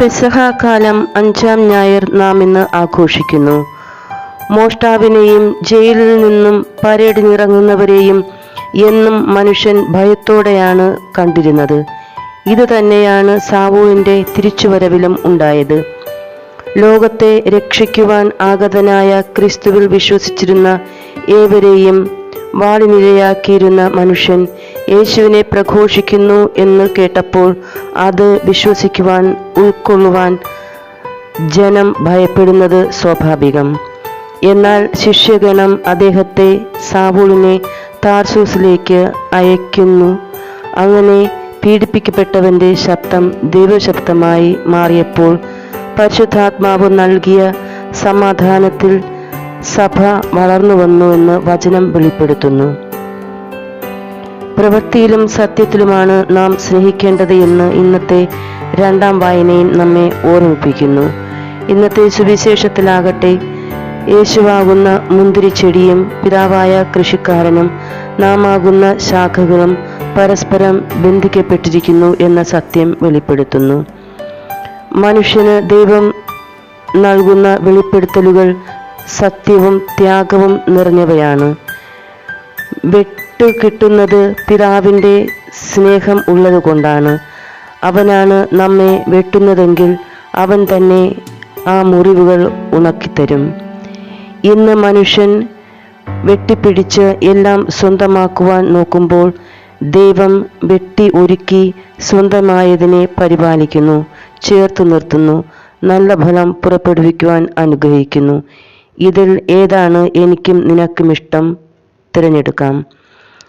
പെസഹ കാലം അഞ്ചാം ഞായർ നാം ഇന്ന് ആഘോഷിക്കുന്നു. മോഷ്ടാവിനെയും ജയിലിൽ നിന്നും പരേഡിനിറങ്ങുന്നവരെയും എന്നും മനുഷ്യൻ ഭയത്തോടെയാണ് കണ്ടിരുന്നത്. ഇത് തന്നെയാണ് സാവുവിന്റെ തിരിച്ചുവരവിലും ഉണ്ടായത്. ലോകത്തെ രക്ഷിക്കുവാൻ ആഗതനായ ക്രിസ്തുവിൽ വിശ്വസിച്ചിരുന്ന ഏവരെയും വാളിനിരയാക്കിയിരുന്ന മനുഷ്യൻ യേശുവിനെ പ്രഘോഷിക്കുന്നു എന്ന് കേട്ടപ്പോൾ അത് വിശ്വസിക്കുവാൻ ഉൾക്കൊള്ളുവാൻ ജനം ഭയപ്പെടുന്നത് സ്വാഭാവികം. എന്നാൽ ശിഷ്യഗണം അദ്ദേഹത്തെ സാവൂളിനെ താർസൂസിലേക്ക് അയക്കുന്നു അങ്ങനെ പീഡിപ്പിക്കപ്പെട്ടവന്റെ ശബ്ദം ദൈവശബ്ദമായി മാറിയപ്പോൾ പരിശുദ്ധാത്മാവ് നൽകിയ സമാധാനത്തിൽ സഭ വളർന്നു വന്നു എന്ന് വചനം വെളിപ്പെടുത്തുന്നു. പ്രവൃത്തിയിലും സത്യത്തിലുമാണ് നാം സ്നേഹിക്കേണ്ടത് എന്ന് ഇന്നത്തെ രണ്ടാം വായനയും നമ്മെ ഓർമ്മിപ്പിക്കുന്നു. ഇന്നത്തെ സുവിശേഷത്തിലാകട്ടെ യേശുവാകുന്ന മുന്തിരിച്ചെടിയും പിതാവായ കൃഷിക്കാരനും നാം ആകുന്ന ശാഖകളും പരസ്പരം ബന്ധിക്കപ്പെട്ടിരിക്കുന്നു എന്ന സത്യം വെളിപ്പെടുത്തുന്നു. മനുഷ്യന് ദൈവം നൽകുന്ന വെളിപ്പെടുത്തലുകൾ സത്യവും ത്യാഗവും നിറഞ്ഞവയാണ്. വെട്ടു കിട്ടുന്നത് പിതാവിന്റെ സ്നേഹം ഉള്ളതുകൊണ്ടാണ്. അവനാണ് നമ്മെ വെട്ടുന്നതെങ്കിൽ അവൻ തന്നെ ആ മുറിവുകൾ ഉണക്കിത്തരും. ഇന്ന് മനുഷ്യൻ വെട്ടിപ്പിടിച്ച് എല്ലാം സ്വന്തമാക്കുവാൻ നോക്കുമ്പോൾ ദൈവം വെട്ടി ഒരുക്കി സ്വന്തമായതിനെ പരിപാലിക്കുന്നു ചേർത്തു നിർത്തുന്നു നല്ല ഫലം പുറപ്പെടുവിക്കുവാൻ അനുഗ്രഹിക്കുന്നു. ഇതിൽ ഏതാണ് എനിക്കും നിനക്കും ഇഷ്ടം തിരഞ്ഞെടുക്കാം.